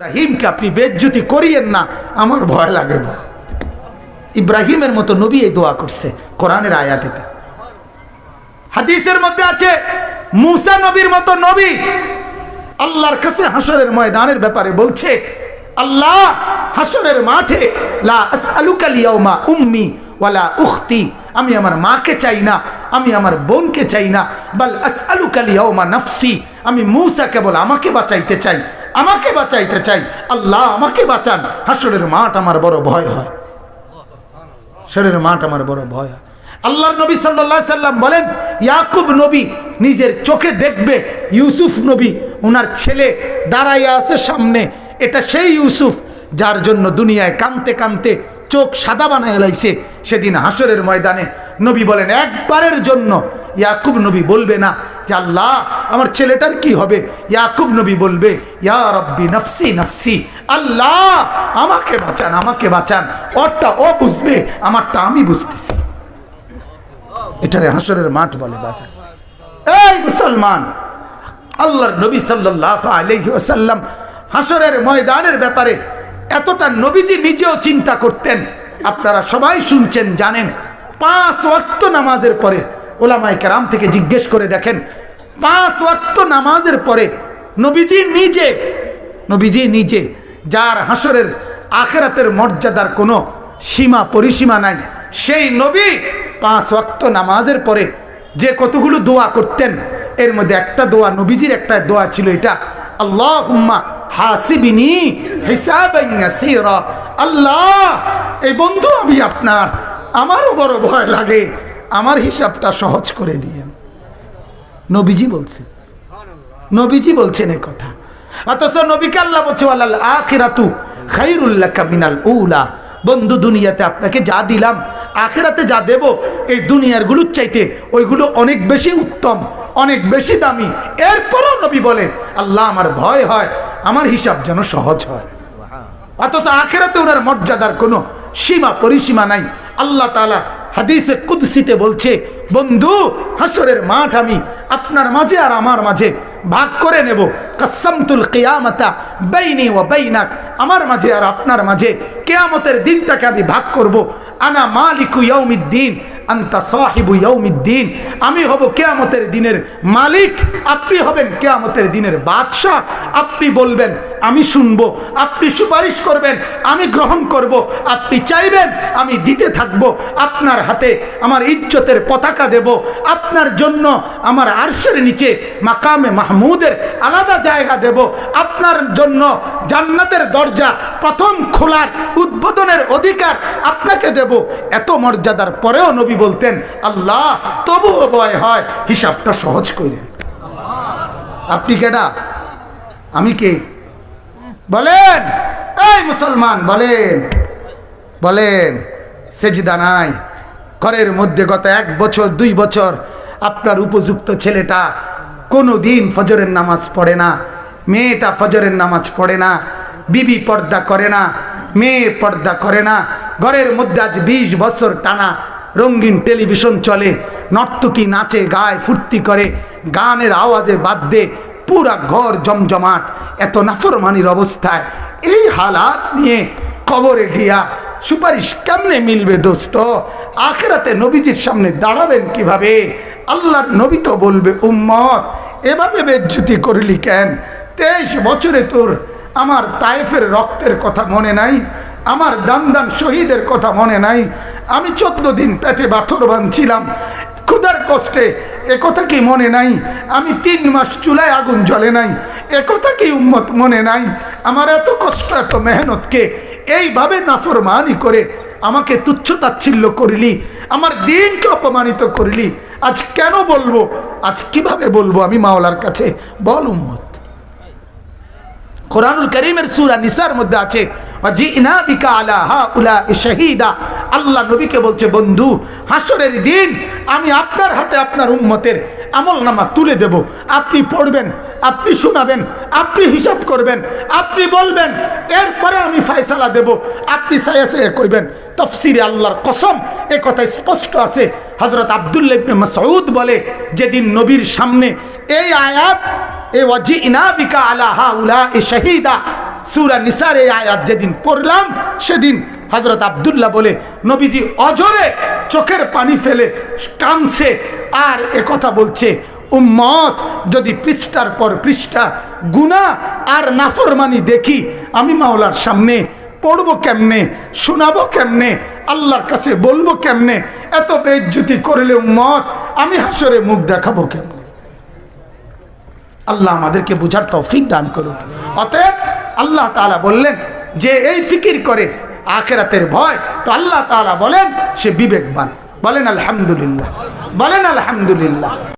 ইব্রাহিমকে আপনি বেজ্জুতি করিয়েন না, আমার ভয় লাগে। ইব্রাহিমের মতো নবী এই দোয়া করছে, কোরআনের আয়াত এটা। হাদিসের মধ্যে আছে, মুসা নবীর মতো নবী আল্লাহর কাছে হাসরের ময়দানের ব্যাপারে বলছে, আল্লাহ, হাসরের মাঠে লা আসআলুকা লিয়াউমা উম্মি ওয়ালা উখতি। আমি আমার মাকে চাই না, আমি আমার বোনকে চাই না। বাল আসআলুকা লিয়াউমা নাফসি। আমি মুসা কেবল আমাকে বাঁচাইতে চাই। আমাকে বাঁচাইতে চাই। আল্লাহ আমাকে বাঁচান। হাসরের মাঠ আমার বড় ভয় হয়। শরীরের মাঠ আমার বড় ভয় হয়। আল্লাহর নবী সাল্লাহ সাল্লাম বলেন, ইয়াকুব নবী নিজের চোখে দেখবে, ইউসুফ নবী ওনার ছেলে দাঁড়াইয়া আছে সামনে, এটা সেই ইউসুফ যার জন্য দুনিয়ায় কানতে কানতে চোখ সাদা বানায় লাইছে। সেদিন হাসরের ময়দানে নবী বলেন, একবারের জন্য ইয়াকুব নবী বলবে না যে আল্লাহ, আমার ছেলেটার কি হবে? ইয়াকুব নবী বলবে, ইয়া রব্বি নফসি নফসি, আল্লাহ, আমাকে বাঁচান আমাকে বাঁচান। ওরটা ও বুঝবে, আমারটা আমি বুঝতেছি। এটারে হাসরের মাঠ বলে বাজার। এই মুসলমান, আল্লাহর নবী সাল্লাহ আলাইহি ওয়াসাল্লাম হাসরের ময়দানের ব্যাপারে এতটা নবীজি নিজেও চিন্তা করতেন। আপনারা সবাই শুনছেন, জানেন, পাঁচ ওয়াক্ত নামাজের পরে ওলামাই কেরাম থেকে জিজ্ঞেস করে দেখেন, পাঁচ ওয়াক্ত নামাজের পরে নবীজি নিজে নবীজি নিজে যার হাসরের আখেরাতের মর্যাদার কোনো সীমা পরিসীমা নাই, সেই নবী পাঁচ ওয়াক্ত নামাজের পরে যে কতগুলো দোয়া করতেন, এর মধ্যে একটা দোয়া নবীজির একটা দোয়া ছিল এটা আল্লাহ হাসিবিনি আল্লাহ, এই বন্ধু আমি আপনার, আমারও বড় ভয় লাগে। আমার হিসাবটা সহজ করে দিয়েন। নবীজি বলছে নবীজি বলছেন এই কথা। অথচ নবীকে আল্লাহ বলছে আল্লাহ আখিরাতু খাইরুল্লাহ মিনাল উলা। বন্ধু, দুনিয়াতে আপনাকে যা দিলাম, আখেরাতে যা দেব, এই দুনিয়ারগুলোর চাইতে ওইগুলো অনেক বেশি উত্তম, অনেক বেশি দামি। এরপরও নবী বলে, আল্লাহ, আমার ভয় হয়, আমার হিসাব যেন সহজ হয়। অথচ আখেরাতে ওনার মর্যাদার কোনো সীমা, পরিসীমা নাই। আল্লাহ তালা হাদিসে কুদ্সিতে বলছে, বন্ধু হাসরের মাঠ আমি আপনার মাঝে আর আমার মাঝে ভাগ করে নেব। কাসামতুল কেয়ামতা বেইনি ও বেইনাক। আমার মাঝে আর আপনার মাঝে কেয়ামতের দিনটাকে আমি ভাগ করব। আনা মালিকু ইয়াউমিদ্দিন। আন্তা সাহিবু ইয়াউমিদ্দিন। আমি হব কেয়ামতের দিনের মালিক, আপনি হবেন কেয়ামতের দিনের বাদশাহ। আপনি বলবেন, আমি শুনব, আপনি সুপারিশ করবেন, আমি গ্রহণ করব, আপনি চাইবেন, আমি দিতে থাকব, আপনার হাতে আমার ইজ্জতের পতাকা দেব, আপনার জন্য আমার আরশের নিচে মাকামে মাহমুদের আলাদা জায়গা দেব, আপনার জন্য জান্নাতের দরজা প্রথম খোলার উদ্বোধনের অধিকার আপনাকে দেব। এত মর্যাদার পরেও নবী বলতেন, আল্লাহ, তবুও ভয় হয়। হিসাবটা সহজ করেন আপনি কেডা? আমি কে? বলেন, এই মুসলমান, বলেন বলেন, সেজদা নাই। ঘরের মধ্যে গত এক বছর, দুই বছর আপনার উপযুক্ত ছেলেটা কোনো দিন ফজরের নামাজ পড়ে না। মেয়েটা ফজরের নামাজ পড়ে না, বিবি পর্দা করে না, মেয়ে পর্দা করে না, ঘরের মধ্যে আজ বিশ বছর টানা রঙিন টেলিভিশন চলে, নর্তকী নাচে, গায়ে, ফুর্তি করে, গানের আওয়াজে বাদ দে, পুরা ঘর জমজমাট, এত নাফরমানির অবস্থায়। এই হালাত নিয়ে কবরে গিয়া সুপারিশ কেমনে মিলবে দোস্ত? আখেরাতে নবীজির সামনে দাঁড়াবেন কীভাবে? আল্লাহর নবী তো বলবে, উম্মত, এভাবে বেজ্জুতি করলি কেন? তেইশ বছরে তোর আমার তায়েফের রক্তের কথা মনে নাই, আমার দান দান শহীদের কথা মনে নাই। আমি চোদ্দ দিন পেটে বাথর বাঁধছিলাম, ক্ষুধার কষ্টে একথা কি মনে নাই? আমি তিন মাস চুলায় আগুন জ্বলে নাই একথা কি উম্মত মনে নাই? আমার এত কষ্ট, এত মেহনতকে এইভাবে নাফরমানি করে আমাকে তুচ্ছ তাচ্ছিল্য করিলি, আমার দিনকে অপমানিত করিলি। আজ কেন বলব? আজ কীভাবে বলব আমি মাওলার কাছে? বল উম্মত। কোরআনুল করিমের সুরা নিসার মধ্যে আছে, "ওয়াজি'না বিকা আলা হাউলা'i শাহীদা। আল্লাহ নবীকে বলছে, বন্ধু হাসরের দিন আমি আপনার হাতে আপনার উম্মতের আমল নামা তুলে দেব। আপনি পড়বেন, আপনি শোনাবেন, আপনি হিসাব করবেন, আপনি বলবেন, এরপরে আমি ফায়সালা দেব। আপনি সায়াসে কইবেন। তফসিরে আল্লাহর কসম, এ কথা স্পষ্ট আছে। হজরত আবদুল্লাহ ইবনে মাসউদ বলে, যেদিন নবীর সামনে এই আয়াত এ ওয়াজিনা ইনাবিকা আলা হাউলা এ শাহিদা। সুরা নিসার এই আয়াত যেদিন পড়লাম, সেদিন হজরত আবদুল্লাহ বলে, নবীজি অজরে চোখের পানি ফেলে কাঁদছে আর এ কথা বলছে, উম্মত, যদি পৃষ্ঠার পর পৃষ্ঠা গুণা আর নাফরমানি দেখি, আমি মাওলার সামনে পড়ব কেমনে, শোনাবো কেমনে, আল্লাহর কাছে বলব কেমনে, এত বেজ্জুতি করলে উম্মত, আমি হাসরে মুখ দেখাবো কেমনে? আল্লাহ আমাদেরকে বুঝার তৌফিক দান করুন অতএব আল্লাহ তাআলা বললেন যে এই ফিকির করে আখেরাতের ভয়, তো আল্লাহ তাআলা বলেন সে বিবেকবান। বলেন আলহামদুলিল্লাহ। বলেন আলহামদুলিল্লাহ।